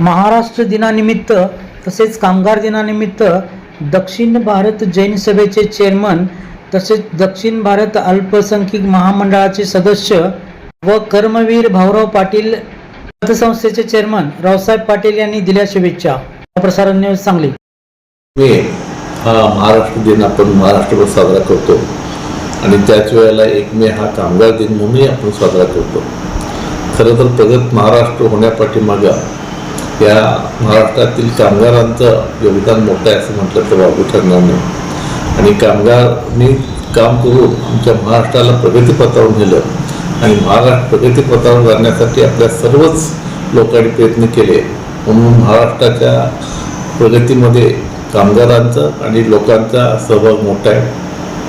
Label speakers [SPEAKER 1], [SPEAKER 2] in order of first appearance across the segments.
[SPEAKER 1] महाराष्ट्र दिनानिमित्त तसेच कामगार दिनानिमित्त दक्षिण भारत जैन सभेचे चेअरमन तसेच दक्षिण भारत अल्पसंख्यक महामंडळाचे सदस्य व कर्मवीर भाऊराव पाटील पतसंस्थेचे चेअरमन रावसाहेब पाटील यांनी दिल्या शुभेच्छा. प्रसारण न्यूज सांगली.
[SPEAKER 2] हा महाराष्ट्र दिन आपण महाराष्ट्रभर साजरा करतो. आणि त्याच वेळेला एक मे हा कामगार दिन म्हणूनही आपण साजरा करतो. खरं तर प्रगत महाराष्ट्र होण्यापाठीमागं या महाराष्ट्रातील कामगारांचं योगदान मोठं आहे असं म्हटलं तर वागू ठरणार नाही. आणि कामगारांनी काम करून आमच्या महाराष्ट्राला प्रगतीपथावर नेलं आणि महाराष्ट्र प्रगतीपथावर जाण्यासाठी आपल्या सर्वच लोकांनी प्रयत्न केले. म्हणून महाराष्ट्राच्या प्रगतीमध्ये कामगारांचा आणि लोकांचा सहभाग मोठा आहे.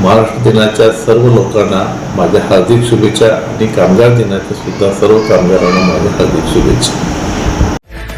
[SPEAKER 2] महाराष्ट्र दिनाच्या सर्व लोकांना माझ्या हार्दिक शुभेच्छा आणि कामगार दिनाच्या सुद्धा सर्व कामगारांना माझ्या हार्दिक शुभेच्छा.